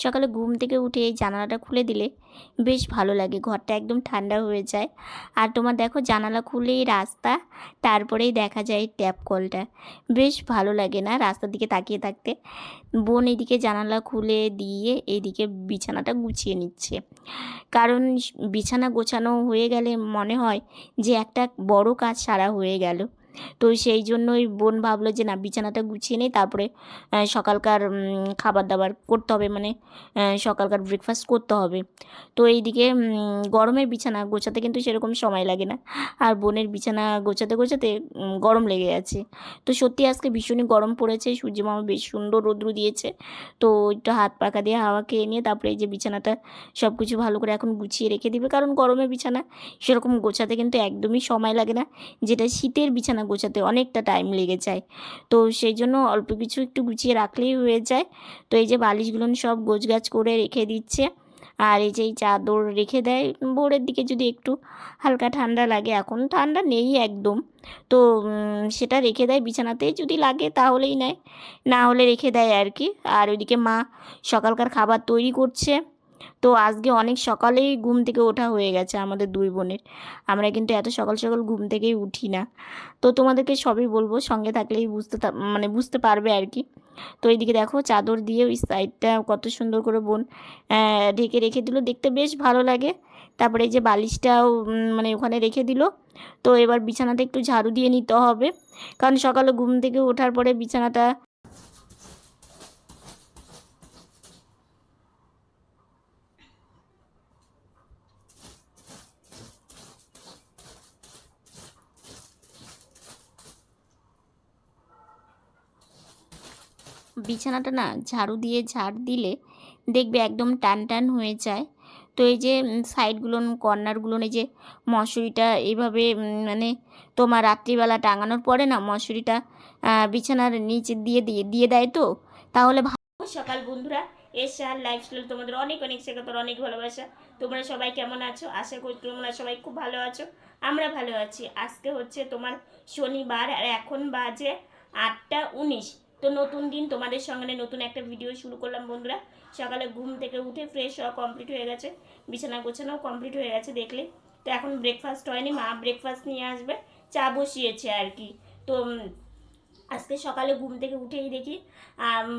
সকালে ঘুম থেকে উঠে এই জানালাটা খুলে দিলে বেশ ভালো লাগে, ঘরটা একদম ঠান্ডা হয়ে যায়। আর তোমার দেখো জানালা খুলেই রাস্তা, তারপরেই দেখা যায় ট্যাপ কলটা। বেশ ভালো লাগে না রাস্তার দিকে তাকিয়ে থাকতে। বোন এদিকে জানালা খুলে দিয়ে এইদিকে বিছানাটা গুছিয়ে নিচ্ছে। কারণ বিছানা গোছানো হয়ে গেলে মনে হয় যে একটা বড় কাজ সারা হয়ে গেল। তো সেই জন্যই বোন ভাবলো যে, না, বিছানাটা গুছিয়ে নেই, তারপরে সকালকার খাবার দাবার করতে হবে। মানে সকালকার ব্রেকফাস্ট করতে হবে। তো এইদিকে গরমের বিছানা গোছাতে কিন্তু সেরকম সময় লাগে না। আর বোনের বিছানা গোছাতে গোছাতে গরম লেগে আছে তো সত্যি আজকে ভীষণই গরম পড়েছে। সূর্য মামা বেশ সুন্দর রৌদ্র দিয়েছে। তো একটু হাত পাকা দিয়ে হাওয়া খেয়ে নিয়ে, তারপরে এই যে বিছানাটা সব কিছু ভালো করে এখন গুছিয়ে রেখে দিবে। কারণ গরমের বিছানা সেরকম গোছাতে কিন্তু একদমই সময় লাগে না। যেটা শীতের বিছানা গোছাতে অনেকটা টাইম লেগে যায়। তো সেই জন্য অল্প কিছু একটু গুছিয়ে রাখলেই হয়ে যায়। তো এই যে বালিশগুলো সব গোছগাছ করে রেখে দিচ্ছে। আর এই যে এই চাদর রেখে দেয়। ভোরের দিকে যদি একটু হালকা ঠান্ডা লাগে, এখন ঠান্ডা নেই একদম। তো সেটা রেখে দেয় বিছানাতে। যদি লাগে তাহলেই নেয়। না হলে রেখে দেয় আর কি। আর ওইদিকে মা সকালকার খাবার তৈরি করছে। তো আজকে অনেক সকালেই ঘুম থেকে ওঠা হয়ে গেছে আমাদের দুই বোনের। আমরা কিন্তু এত সকাল সকাল ঘুম থেকেই উঠি না। তো তোমাদেরকে সবই বলব, সঙ্গে থাকলেই বুঝতে মানে বুঝতে পারবে আর কি। তো এইদিকে দেখো চাদর দিয়ে ওই সাইডটা কত সুন্দর করে বোন ঢেকে রেখে দিল। দেখতে বেশ ভালো লাগে। তারপরে এই যে বালিশটাও মানে ওখানে রেখে দিল। তো এবার বিছানাটা একটু ঝাড়ু দিয়ে নিতে হবে। কারণ সকালে ঘুম থেকে ওঠার পরে বিছানাটা বিছানাটা না ঝাড়ু দিয়ে ঝাড় দিলে দেখবে একদম টান টান হয়ে যায়। তো এই যে সাইডগুলো কর্নারগুলো এই যে মশুরিটা এইভাবে মানে তোমার রাত্রিবেলা টাঙানোর পরে না মশুরিটা বিছানার নিচে দিয়ে দিয়ে দিয়ে দেয় তো। তাহলে ভালো সকাল বন্ধুরা, এসে আর লাইফস্টাইল তোমাদের অনেক অনেক শেখাতর অনেক ভালোবাসা। তোমরা সবাই কেমন আছো? আশা করি তোমরা সবাই খুব ভালো আছো, আমরা ভালো আছি। আজকে হচ্ছে তোমার শনিবার, আর এখন বাজে আটটা উনিশ। তো নতুন দিন তোমাদের সঙ্গে নতুন একটা ভিডিও শুরু করলাম বন্ধুরা। সকালে ঘুম থেকে উঠে ফ্রেশ হওয়া কমপ্লিট হয়ে গেছে। বিছানা গোছানোও কমপ্লিট হয়ে গেছে দেখলে। তো এখন ব্রেকফাস্ট হয়নি, মা ব্রেকফাস্ট নিয়ে আসবে। চা বসিয়েছে আর কি। তো আজকে সকালে ঘুম থেকে উঠেই দেখি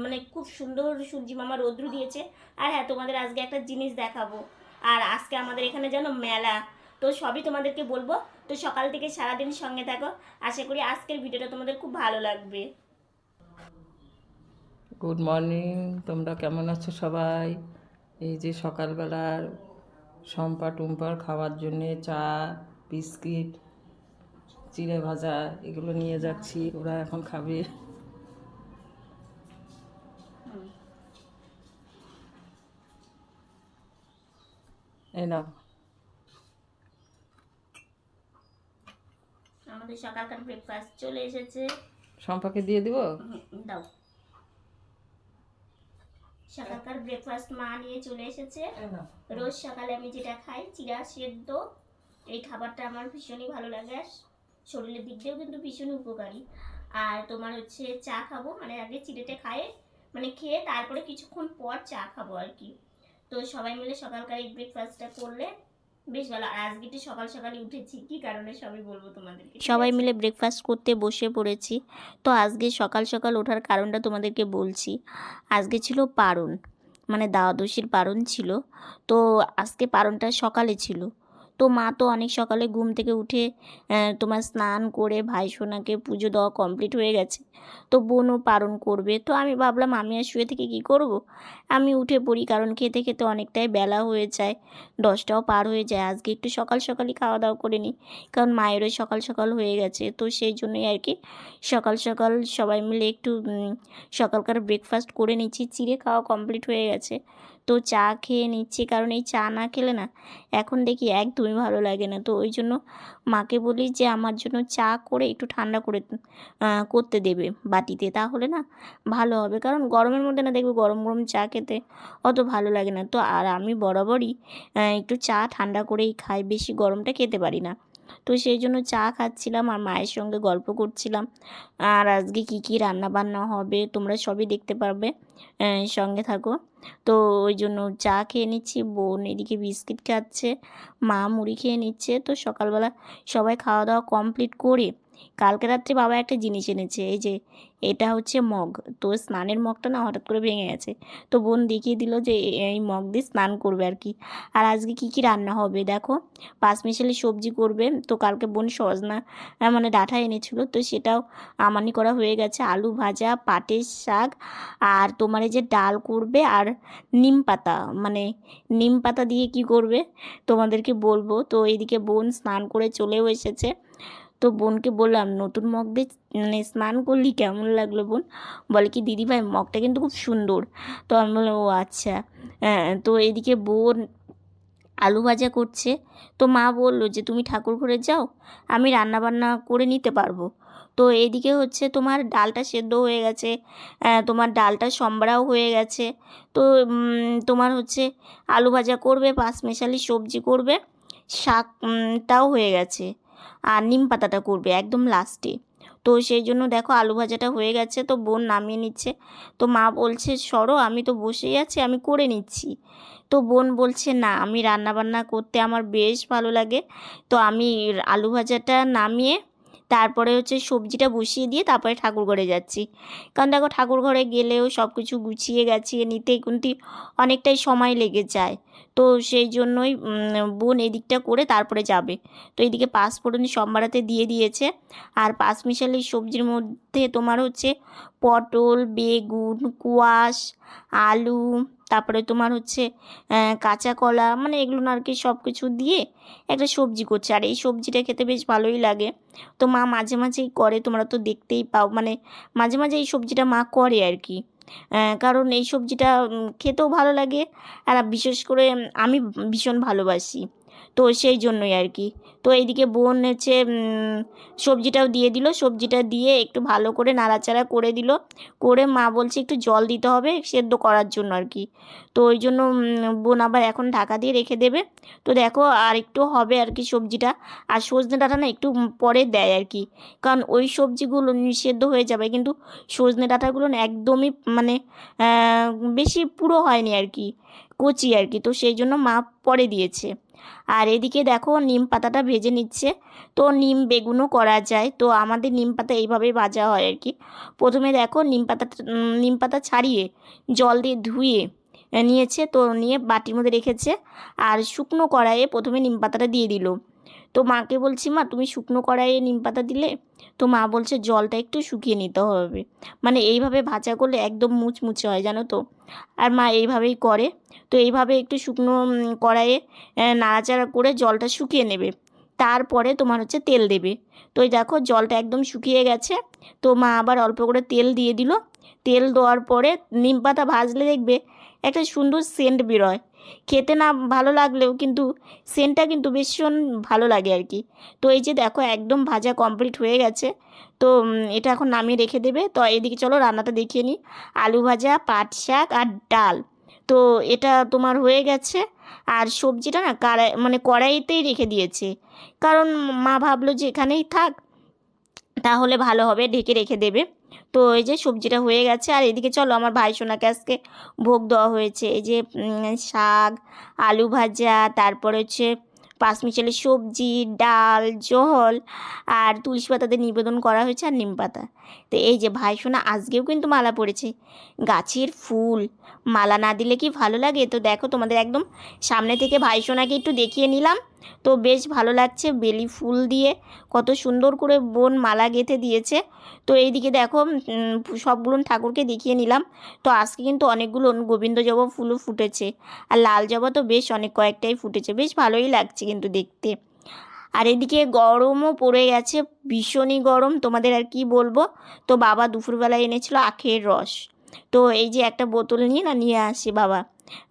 মানে খুব সুন্দর সূর্যি মামা রৌদ্র দিয়েছে। আর হ্যাঁ তোমাদের আজকে একটা জিনিস দেখাবো। আর আজকে আমাদের এখানে যেন মেলা। তো সবই তোমাদেরকে বলব। তো সকাল থেকে সারাদিন সঙ্গে থাকো। আশা করি আজকের ভিডিওটা তোমাদের খুব ভালো লাগবে। গুড মর্নিং তোমরা কেমন আছো সবাই? এই যে সকালবেলার সম্পা টুম্পার খাওয়ার জন্যে চা বিস্কিট চিড়ে ভাজা এগুলো নিয়ে যাচ্ছি ওরা এখন খাবে। এই নাও। আমাদের সকালকার ব্রেকফাস্ট চলে এসেছে। সম্পাকে দিয়ে দিব? দাও। সকালকার ব্রেকফাস্ট মা নিয়ে চলে এসেছে। রোজ সকালে আমি যেটা খাই চিরা সেদ্ধ। এই খাবারটা আমার ভীষণই ভালো লাগে। আর শরীরের দিক দিয়েও কিন্তু ভীষণ উপকারী। আর তোমার হচ্ছে চা খাব মানে আগে চিড়েটা খায়ে মানে খেয়ে তারপরে কিছুক্ষণ পর চা খাব আর কি। তো সবাই মিলে সকালকার এই ব্রেকফাস্টটা করলে বেশ ভালো। আর আজকে তো সকাল সকালে উঠেছি। কি কারণে সবই বলব তোমাদেরকে? সবাই মিলে ব্রেকফাস্ট করতে বসে পড়েছি। তো আজকে সকাল সকাল ওঠার কারণটা তোমাদেরকে বলছি। আজকে ছিল পারণ মানে দ্বাদশীর পারণ ছিল। তো আজকে পারণটা সকালে ছিল। তো মা তো অনেক সকালে ঘুম থেকে উঠে তোমার স্নান করে ভাই সোনাকে পুজো দেওয়া কমপ্লিট হয়ে গেছে। তো বোনও পারণ করবে। তো আমি ভাবলাম, আমি আর শুয়ে থেকে কী করব? আমি উঠে পড়ি, কারণ খেতে খেতে অনেকটাই বেলা হয়ে যায়। দশটাও পার হয়ে যায়। আজকে একটু সকাল সকালই খাওয়া দাওয়া করে নিই, কারণ মায়েরও সকাল সকাল হয়ে গেছে। তো সেই জন্যই আর কি সকাল সকাল সবাই মিলে একটু সকালকার ব্রেকফাস্ট করে নিচ্ছি। চিড়ে খাওয়া কমপ্লিট হয়ে গেছে। তো চা খেয়ে নিচ্ছি, কারণ এই চা না খেলে না এখন দেখি একদমই ভালো লাগে না। তো ওই জন্য মাকে বলি যে, আমার জন্য চা করে একটু ঠান্ডা করে করতে দেবে বাটিতে, তাহলে না ভালো হবে। কারণ গরমের মধ্যে না দেখবে গরম গরম চা খেতে অত ভালো লাগে না। তো আর আমি বরাবরই একটু চা ঠান্ডা করেই খাই, বেশি গরমটা খেতে পারি না। তো সেই জন্য চা খাচ্ছিলাম আর মায়ের সঙ্গে গল্প করছিলাম। আর আজকে কী কী রান্না বান্না হবে তোমরা সবই দেখতে পারবে সঙ্গে থাকো। তো ওই জন্য চা খেয়ে নিচ্ছি, বোন এদিকে বিস্কিট খাচ্ছে, মা মুড়ি খেয়ে নিচ্ছে। তো সকালবেলা সবাই খাওয়া দাওয়া কমপ্লিট করে কালকে রাত্রে বাবা একটা জিনিস এনেছে, এই যে এটা হচ্ছে মগ। তো স্নানের মগটা না হঠাৎ করে ভেঙে গেছে। তো বোন দেখিয়ে দিল যে এই মগ দিয়ে স্নান করবে আর কি। আর আজকে কি কি রান্না হবে দেখো? পাঁচমিশালি সবজি করবে। তো কালকে বোন সজনা মানে ডাঁটা এনেছিল। তো সেটাও আমানি করা হয়ে গেছে। আলু ভাজা, পাটের শাক আর তোমার এই যে ডাল করবে আর নিম পাতা। মানে নিম পাতা দিয়ে কি করবে তোমাদেরকে বলব। তো এইদিকে বোন স্নান করে চলেও এসেছে। তো বোনকে বললাম নতুন মগ দিয়ে মানে স্নান করলি কেমন লাগল বোন? বলে কি দিদি ভাই মগটা কিন্তু খুব সুন্দর। তো আমি বললাম ও আচ্ছা। হ্যাঁ, তো এদিকে বোন আলু ভাজা করছে। তো মা বলল যে তুমি ঠাকুর ঘরে যাও আমি রান্না বান্না করে নিতে পারব। তো এদিকে হচ্ছে তোমার ডালটা সেদ্ধ হয়ে গেছে আহ, তোমার ডালটা সম্বরাও হয়ে গেছে। তো তোমার হচ্ছে আলু ভাজা করবে পাঁচ মেশালি সবজি করবে শাকটাও হয়ে গেছে। আর নিম পাতাটা করবে একদম লাস্টে তো সেই জন্য দেখো আলু ভাজাটা হয়ে গেছে, তো বোন নামিয়ে নিচ্ছে। তো মা বলছে, সরো, আমি তো বসেই আছি, আমি করে নিচ্ছি। তো বোন বলছে, না, আমি রান্না বান্না করতে আমার বেশ ভালো লাগে। তো আমি আলু ভাজাটা নামিয়ে তারপরে হচ্ছে সবজিটা বসিয়ে দিয়ে তারপরে ঠাকুর ঘরে যাচ্ছি। কারণ দেখো ঠাকুর ঘরে গেলেও সব কিছু গুছিয়ে গাছিয়ে নিতে কিন্তু অনেকটাই সময় লেগে যায়। তো সেই জন্যই বোন এদিকটা করে তারপরে যাবে। তো এদিকে পাঁচফোড়ন সম্বারাতে দিয়ে দিয়েছে। আর পাঁচ পাঁচমিশালি সবজির মধ্যে তোমার হচ্ছে পটল, বেগুন, কোয়াশ, আলু তারপরে তোমার হচ্ছে কাঁচা কলা মানে এগুলো আর কি সব কিছু দিয়ে একটা সবজি করছে। আর এই সবজিটা খেতে বেশ ভালোই লাগে। তো মা মাঝে মাঝেই করে, তোমরা তো দেখতেই পাও। মানে মাঝে মাঝে এই সবজিটা মা করে আর কি। কারণ এই সবজিটা খেতেও ভালো লাগে। আর বিশেষ করে আমি ভীষণ ভালোবাসি। তো সেই জন্যই আর কি। তো এইদিকে বোন হচ্ছে সবজিটাও দিয়ে দিল। সবজিটা দিয়ে একটু ভালো করে নাড়াচাড়া করে দিল। করে মা বলছে একটু জল দিতে হবে সেদ্ধ করার জন্য আর কি। তো ওই জন্য বোন আবার এখন ঢাকা দিয়ে রেখে দেবে। তো দেখো আর একটু হবে আর কি সবজিটা। আর সজনে ডাঁটা না একটু পরে দেয় আর কি। কারণ ওই সবজিগুলো সেদ্ধ হয়ে যাবে। কিন্তু সজনে ডাঁটাগুলো একদমই মানে বেশি পুরো হয়নি আর কি। কচি আর কি। তো সেই জন্য মা পরে দিয়েছে। আর এদিকে দেখো, নিম পাতাটা ভেজে নিচ্ছে। তো নিম বেগুনও করা যায়। তো আমাদের নিম পাতা এইভাবেই ভাজা হয় আর কি। প্রথমে দেখো, নিম পাতা নিম পাতা ছাড়িয়ে জল দিয়ে ধুয়ে নিয়েছে। তো নিয়ে বাটির মধ্যে রেখেছে। আর শুকনো কড়াইয়ে প্রথমে নিম পাতাটা দিয়ে দিল। তো মাকে বলছি, মা, তুমি শুকনো কড়াইয়ে নিম পাতা দিলে? তো মা বলছে, জলটা একটু শুকিয়ে নিতে হবে। মানে এইভাবে ভাজা করলে একদম মুচমুচে হয়, জানো তো? আর মা এইভাবেই করে। তো এইভাবে একটু শুকনো কড়াইয়ে নাড়াচাড়া করে জলটা শুকিয়ে নেবে। তারপরে তোমার হচ্ছে তেল দেবে। তো দেখো, জলটা একদম শুকিয়ে গেছে। তো মা আবার অল্প করে তেল দিয়ে দিল। তেল দেওয়ার পরে নিম পাতা ভাজলে দেখবে একটা সুন্দর সেন্ট বেরোয়। খেতে না ভালো লাগলেও কিন্তু সেন্টটা কিন্তু ভীষণ ভালো লাগে আর কি তো এই যে দেখো একদম ভাজা কমপ্লিট হয়ে গেছে। তো এটা এখন নামিয়ে রেখে দেবে। তো এদিকে চলো রান্নাটা দেখিয়ে নিই। আলু ভাজা, পাট শাক আর ডাল। তো এটা তোমার হয়ে গেছে। আর সবজিটা না কারাই মানে কড়াইতেই রেখে দিয়েছে। কারণ মা ভাবলো যে এখানেই থাক, তাহলে ভালো হবে, ঢেকে রেখে দেবে। তো এই যে সবজিটা হয়ে গেছে, আর এদিকে চলো আমার ভাই সোনাকে আজকে ভোগ দেওয়া হয়েছে। এই যে শাক, আলু ভাজা, তারপর হচ্ছে পাঁচমিশালি সবজি, ডাল, জল আর তুলসী পাতাতে নিবেদন করা হয়েছে আর নিম পাতা। তো এই যে ভাই সোনা, আজকেও কিন্তু মালা পড়েছে। গাছের ফুল, মালা না দিলে কি ভালো লাগে? তো দেখো তোমাদের একদম সামনে থেকে ভাই সোনাকে একটু দেখিয়ে নিলাম। তো বেশ ভালো লাগছে বেলি ফুল দিয়ে, কত সুন্দর করে বোন মালা গেঁথে দিয়েছে। তো এইদিকে দেখো সবগুলো ঠাকুরকে দেখিয়ে নিলাম। তো আজকে কিন্তু অনেকগুলো গোবিন্দ জবা ফুলও ফুটেছে। আর লাল জবা তো বেশ অনেক কয়েকটাই ফুটেছে। বেশ ভালোই লাগছে কিন্তু দেখতে। আর এদিকে গরমও পড়ে গেছে, ভীষণই গরম। তোমাদের আর কি বলব? তো বাবা দুপুরবেলায় এনেছিল আখের রস। তো এই যে একটা বোতল নিয়ে না, নিয়ে আসি বাবা।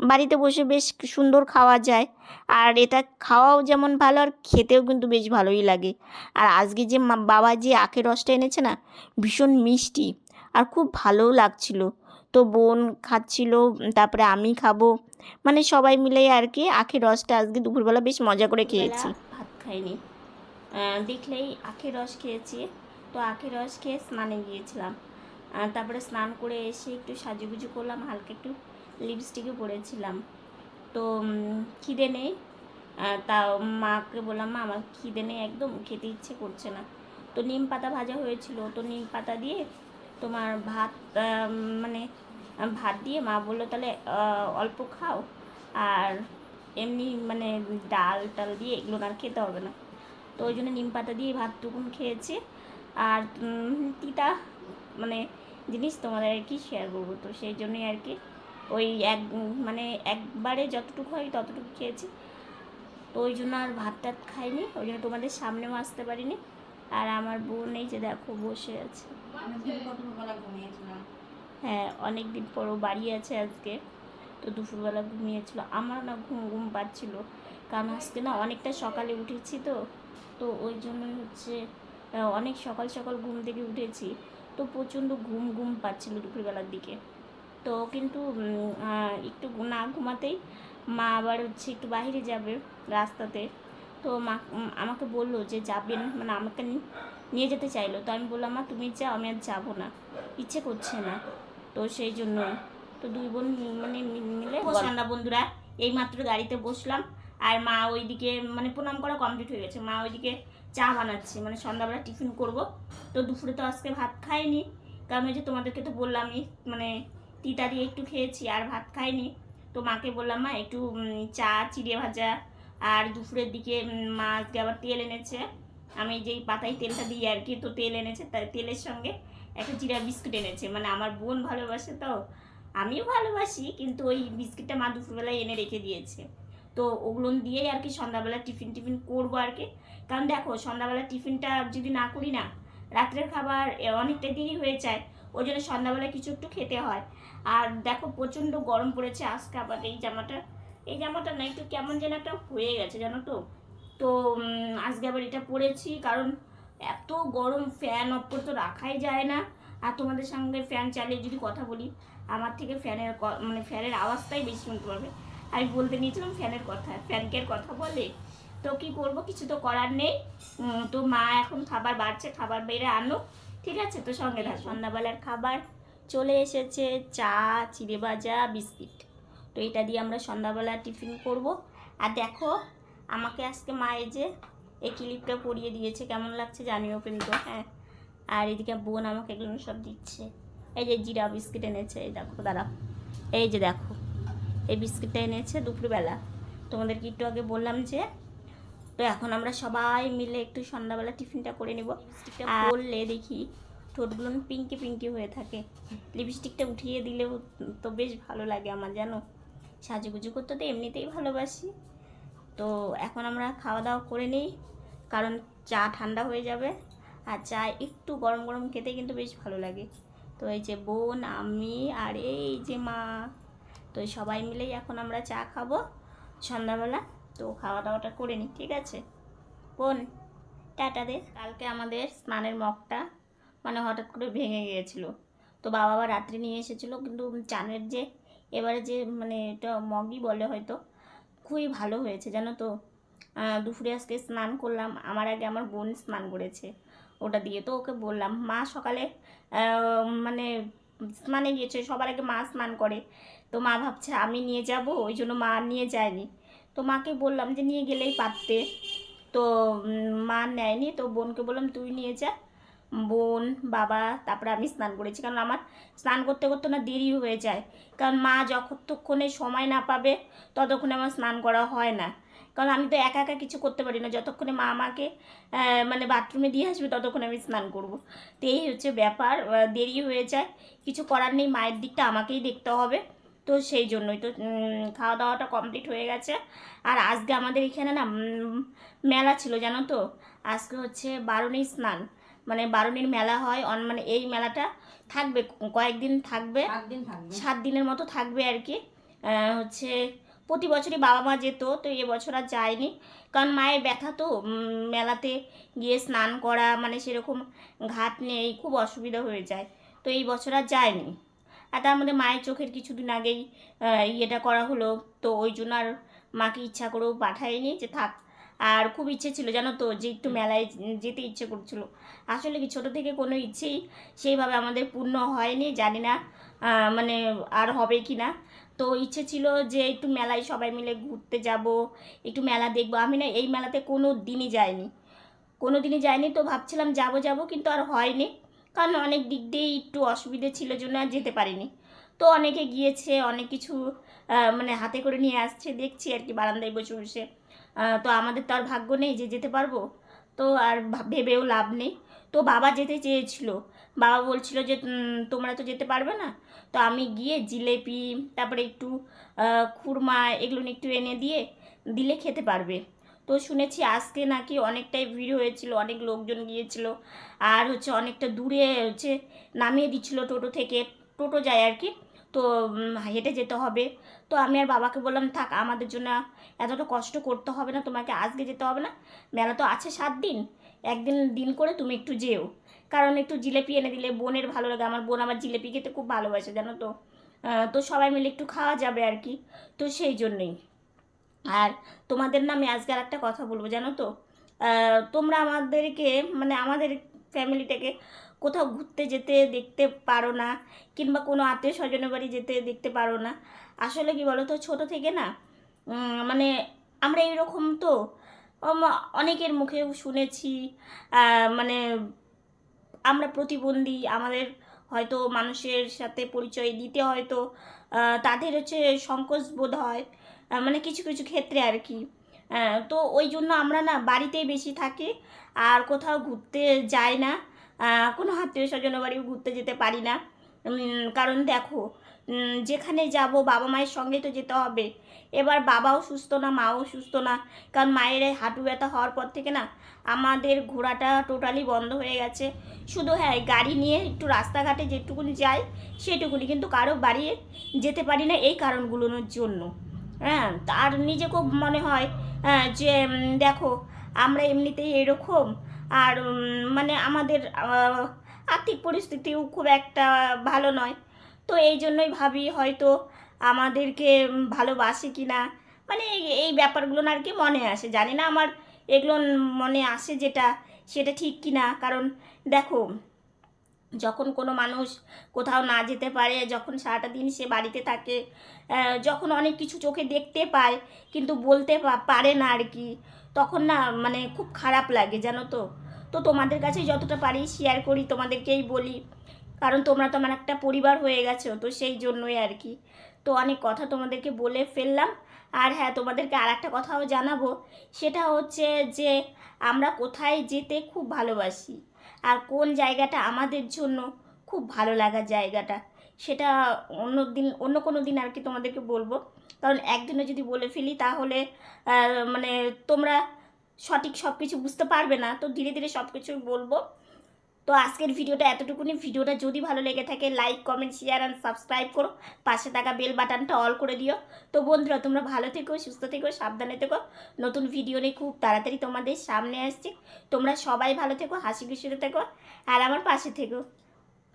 বাড়িতে বসে বেশ সুন্দর খাওয়া যায়। আর এটা খাওয়াও যেমন ভালো, আর খেতেও কিন্তু বেশ ভালোই লাগে। আর আজকে যে বাবা যে আখের রসটা এনেছে না, ভীষণ মিষ্টি। আর খুব ভালোও লাগছিল। তো বোন খাচ্ছিল, তারপরে আমি খাব। মানে সবাই মিলে আর কি আখের রসটা আজকে দুপুরবেলা বেশ মজা করে খেয়েছি। ভাত খাইনি। দেখলেই আখের রস খেয়েছি। তো আখের রস খেয়ে স্নানে গিয়েছিলাম। তারপরে স্নান করে এসে একটু সাজুগুজু করলাম হালকা একটু লিপস্টিকও পরেছিলাম। তো খিদে নেই। তা মাকে বললাম মা আমার খিদে নেই একদম খেতে ইচ্ছে করছে না। তো নিম পাতা ভাজা হয়েছিল। তো নিম পাতা দিয়ে তোমার ভাত মানে ভাত দিয়ে মা বলল, তাহলে অল্প খাও। আর এমনি মানে ডাল টাল দিয়ে এগুলো আর খেতে হবে না। তো ওই জন্য নিম পাতা দিয়ে ভাতটুকুন খেয়েছি। আর তিতা মানে জিনিস তোমাদের আর কি শেয়ার করব? তো সেই জন্যই আর কি ওই এক মানে একবারে যতটুকু হয় ততটুকু খেয়েছি। তো ওই জন্য আর ভাত টাত খাইনি, ওই জন্য তোমাদের সামনেও আসতে পারিনি। আর আমার বোন এই যে দেখো বসে আছে। হ্যাঁ অনেক দিন পরও বাড়ি আছে আজকে। তো দুপুরবেলা ঘুমিয়েছিল। আমার না ঘুম ঘুম পাচ্ছিল। কারণ আজকে না অনেকটা সকালে উঠেছি তো। তো ওই জন্য হচ্ছে অনেক সকাল সকাল ঘুম থেকে উঠেছি। তো প্রচণ্ড ঘুম ঘুম পাচ্ছিল দুপুরবেলার দিকে। তো কিন্তু একটু না ঘুমাতেই মা আবার হচ্ছে একটু বাইরে যাবে রাস্তাতে। তো মা আমাকে বলল যে যাবেন মানে আমাকে নিয়ে যেতে চাইলো। তো আমি বললাম, মা, তুমি যাও, আমি আর যাব না। ইচ্ছে করছে না। তো সেই জন্য তো দুই বোন মানে মিলে সন্ধ্যা বন্ধুরা এই মাত্র গাড়িতে বসলাম। আর মা ওইদিকে মানে প্রণাম করা কমপ্লিট হয়ে গেছে। মা ওইদিকে চা বানাচ্ছে মানে সন্ধ্যাবেলা টিফিন করব। তো দুপুরে তো আজকে ভাত খাইনি কারণ ওই যে তোমাদেরকে তো বললামই মানে তিতা দিয়ে একটু খেয়েছি আর ভাত খাইনি। তো মাকে বললাম মা একটু চা চিড়ে ভাজা। আর দুপুরের দিকে মা আজকে আবার তেল এনেছে। আমি যেই পাতায় তেলটা দিই আর কি তো তেল এনেছে তেলের সঙ্গে একটা জিরা বিস্কুট এনেছে। মানে আমার বোন ভালোবাসে তো, আমিও ভালোবাসি, কিন্তু ওই বিস্কিটটা মা দুপুরবেলায় এনে রেখে দিয়েছে। তো ওগুলো দিয়েই আর কি সন্ধ্যাবেলা টিফিন টিফিন করব আর কি। কারণ দেখো, সন্ধ্যাবেলা টিফিনটা যদি না করি না, রাত্রের খাবার অনেকটা দেরি হয়ে যায়, ওই জন্য সন্ধ্যাবেলা কিছু একটু খেতে হয়। আর দেখো, প্রচণ্ড গরম পড়েছে আজকে আবার এই জামাটা। এই জামাটা না, একটু কেমন যেন একটা হয়ে গেছে, জানো তো? তো আজকে আবার এটা পরেছি, কারণ এত গরম ফ্যান অফ করে তো রাখাই যায় না। আর তোমাদের সঙ্গে ফ্যান চালিয়ে যদি কথা বলি, আমার থেকে ফ্যানের মানে ফ্যানের আওয়াজটাই বেশি শুনতে পারবে আমি বলতে নিয়েছিলাম ফ্যানের কথা ফ্যানকে কথা বলে? তো কি করব? কিছু তো করার নেই। তো মা এখন খাবার বাড়ছে, খাবার বেড়ে আনো। ঠিক আছে? তো সঙ্গে থাক। সন্ধ্যাবেলার খাবার চলে এসেছে, চা, চিড়ে ভাজা, বিস্কিট। তো এটা দিয়ে আমরা সন্ধ্যাবেলা টিফিন করব। আর দেখো, আমাকে আজকে মা যে এই ক্লিপটা পরিয়ে দিয়েছে। কেমন লাগছে জানিও কিন্তু হ্যাঁ। আর এদিকে বোন আমাকে এগুলো সব দিচ্ছে। এই যে জিরা বিস্কিট এনেছে এই দেখো দাঁড়াও। এই যে দেখো এই বিস্কিটটা এনেছে দুপুরবেলা। তোমাদেরকে একটু আগে বললাম যে তো এখন আমরা সবাই মিলে একটু সন্ধ্যাবেলা টিফিনটা করে নিব। করলে দেখি ঠোঁটগুলো পিঙ্কি পিঙ্কি হয়ে থাকে। লিপস্টিকটা উঠিয়ে দিলেও তো বেশ ভালো লাগে আমার জানো? সাজুগুজু করতে তো এমনিতেই ভালোবাসি। তো এখন আমরা খাওয়া দাওয়া করে নিই, কারণ চা ঠান্ডা হয়ে যাবে। আর চা একটু গরম গরম খেতে কিন্তু বেশ ভালো লাগে। তো এই যে বোন, আমি আর এই যে মা, তো সবাই মিলেই এখন আমরা চা খাব সন্ধ্যাবেলা। তো খাওয়া দাওয়াটা করে নিই, ঠিক আছে? বোন, টাটা দে। কালকে আমাদের স্নানের মগটা মানে হঠাৎ করে ভেঙে গিয়েছিল। তো বাবা আবার রাত্রে নিয়ে এসেছিল, কিন্তু চানের যে এবারে যে মানে এটা মগই বলে হয়তো খুবই ভালো হয়েছে, জানো তো? দুপুরে আজকে স্নান করলাম, আমার আগে আমার বোন স্নান করেছে। ওটা দিয়ে তো ওকে বললাম, মা সকালে মানে স্নানে গিয়েছে, সবার আগে মা স্নান করে। তো মা ভাবছে, আমি নিয়ে যাব, ওই জন্য মা নিয়ে যায়নি। তো মাকে বললাম যে, নিয়ে গেলেই পারতে। তো মা নেয়নি, তো বোনকে বললাম, তুই নিয়ে যা। বোন, বাবা, তারপরে আমি স্নান করেছি। কারণ আমার স্নান করতে করতে না দেরি হয়ে যায়। কারণ মা যতক্ষণে সময় না পাবে, ততক্ষণে আমার স্নান করা হয় না। কারণ আমি তো একা একা কিছু করতে পারি না। যতক্ষণে মা আমাকে মানে বাথরুমে দিয়ে আসবে, ততক্ষণে আমি স্নান করব। তো এই হচ্ছে ব্যাপার। দেরি হয়ে যায়। কিছু করার নেই। মায়ের দিকটা আমাকেই দেখতে হবে। তো সেই জন্যই। তো খাওয়া দাওয়াটা কমপ্লিট হয়ে গেছে। আর আজকে আমাদের এখানে না মেলা ছিল, জানো তো? আজকে হচ্ছে বারুণী স্নান। মানে বারুণীর মেলা হয় অন মানে এই মেলাটা থাকবে কয়েকদিন থাকবে। সাত দিন থাকবে। সাত দিনের মতো থাকবে আর কি। হচ্ছে প্রতি বছরই বাবা মা যেত তো এবছর আর যায়নি। কারণ মায়ের ব্যথা তো মেলাতে গিয়ে স্নান করা মানে সেরকম ঘাট নেই খুব অসুবিধা হয়ে যায়। তো এই বছর আর যায়নি। আর তার মধ্যে মায়ের চোখের কিছুদিন আগেই ইয়েটা করা হলো তো ওই জন্য আর মাকে ইচ্ছা করেও পাঠায়নি যে থাক আর খুব ইচ্ছে ছিল জানো তো যে একটু মেলায় যেতে ইচ্ছে করছিল। আসলে কি ছোটো থেকে কোনো ইচ্ছেই সেইভাবে আমাদের পূর্ণ হয়নি জানি না মানে আর হবে কি না। তো ইচ্ছে ছিল যে একটু মেলায় সবাই মিলে ঘুরতে যাব একটু মেলা দেখব। আমি না এই মেলাতে কোনো দিনই যাইনি। কোনো দিনই যাইনি তো ভাবছিলাম যাব যাব কিন্তু আর হয়নি। কারণ অনেক দিক দিয়েই একটু অসুবিধে ছিল জন্য আর যেতে পারিনি। তো অনেকে গিয়েছে অনেক কিছু মানে হাতে করে নিয়ে আসছে দেখছি আর কি বারান্দায় বসে বসে। তো আমাদের তো আর ভাগ্য নেই যে যেতে পারব। তো আর ভেবেও লাভ নেই। তো বাবা যেতে চেয়েছিল। বাবা বলছিল যে তোমরা তো যেতে পারবে না। তো আমি গিয়ে জিলেপি, তারপরে একটু খুরমা, এগুলো একটু এনে দিয়ে দিলে খেতে পারবে। তো শুনেছি আজকে নাকি অনেকটাই ভিড় হয়েছিল, অনেক লোকজন গিয়েছিল। আর হচ্ছে অনেকটা দূরে হচ্ছে নামিয়ে দিচ্ছিল টোটো থেকে। টোটো যায় আর কি। তো হেঁটে যেতে হবে। তো আমি আর বাবাকে বললাম, থাক, আমাদের জন্য এতটা কষ্ট করতে হবে না, তোমাকে আজকে যেতে হবে না। মেলা তো আছে সাত দিন। একদিন দিন করে তুমি একটু যেও। কারণ একটু জিলেপি এনে দিলে বোনের ভালো লাগে। আমার বোন আমার জিলেপি খেতে খুব ভালোবাসে, জানো তো। তো সবাই মিলে একটু খাওয়া যাবে আর কি। তো সেই জন্যই। আর তোমাদের নামে আজকে আর একটা কথা বলব, জানো তো? তোমরা আমাদেরকে মানে আমাদের ফ্যামিলিটাকে কোথাও ঘুরতে যেতে দেখতে পারো না, কিংবা কোনো আত্মীয় স্বজনের বাড়ি যেতে দেখতে পারো না। আসলে কি বলো তো ছোটো থেকে না মানে আমরা এরকম তো অনেকের মুখেও শুনেছি মানে আমরা প্রতিবন্ধী, আমাদের হয়তো মানুষের সাথে পরিচয় দিতে হয়তো তাদের হচ্ছে সংকোচ বোধ হয় মানে কিছু কিছু ক্ষেত্রে আর কি। তো ওই জন্য আমরা না বাড়িতেই বেশি থাকি আর কোথাও ঘুরতে যাই না কোনো আত্মীয় স্বজন বাড়িও ঘুরতে যেতে পারি না। কারণ দেখো যেখানে যাব বাবা মায়ের সঙ্গে তো যেতে হবে। এবার বাবাও সুস্থ না মাও সুস্থ না। কারণ মায়ের হাঁটু ব্যথা হওয়ার পর থেকে না আমাদের ঘোরাটা টোটালি বন্ধ হয়ে গেছে। শুধু হ্যাঁ গাড়ি নিয়ে একটু রাস্তাঘাটে যেটুকুনি যাই সেটুকুনি কিন্তু কারও বাড়ি যেতে পারি না এই কারণগুলোর জন্য। হ্যাঁ আর নিজেকেও মনে হয় হ্যাঁ, যে দেখো আমরা এমনিতেই এরকম। আর মানে আমাদের আর্থিক পরিস্থিতিও খুব একটা ভালো নয়। তো এই জন্যই ভাবি হয়তো আমাদেরকে ভালোবাসে কি না মানে এই- ব্যাপারগুলো আর কি মনে আসে। জানি না আমার এগুলো মনে আসে যেটা, সেটা ঠিক কি না কারণ দেখো যখন কোনো মানুষ কোথাও না যেতে পারে, যখন সারাটা দিন সে বাড়িতে থাকে যখন অনেক কিছু চোখে দেখতে পায়, কিন্তু বলতে পারে না আর কি, তখন না মানে খুব খারাপ লাগে, জানো তো? তো তোমাদের কাছে যতটা পারি শেয়ার করি, তোমাদেরকেই বলি। কারণ তোমরা তো আমার একটা পরিবার হয়ে গেছো, তো সেই জন্যই আর কি। তো অনেক কথা তোমাদেরকে বলে ফেললাম। আর হ্যাঁ তোমাদেরকে আর একটা কথাও জানাব। সেটা হচ্ছে যে আমরা কোথায় যেতে খুব ভালোবাসি। আর কোন জায়গাটা আমাদের জন্য খুব ভালো লাগার জায়গাটা, সেটা অন্য দিন, অন্য কোনো দিন আর কি তোমাদেরকে বলব। কারণ একদিনে যদি বলে ফেলি তাহলে মানে তোমরা সঠিক সব কিছু বুঝতে পারবে না। তো ধীরে ধীরে সব কিছুই বলব। তো আজকের ভিডিওটা এতটুকুনি। ভিডিওটা যদি ভালো লেগে থাকে like comment share and subscribe করো। পাশে থাকা বেল বাটনটা অল করে দিও। তো বন্ধুরা, তোমরা ভালো থেকো, সুস্থ থেকো, সাবধানে থেকো। নতুন ভিডিও নিয়ে খুব তাড়াতাড়ি তোমাদের সামনে আসছে। তোমরা সবাই ভালো থেকো, হাসি খুশিতে থেকো। আর আমার পাশে থেকো।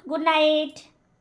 Good night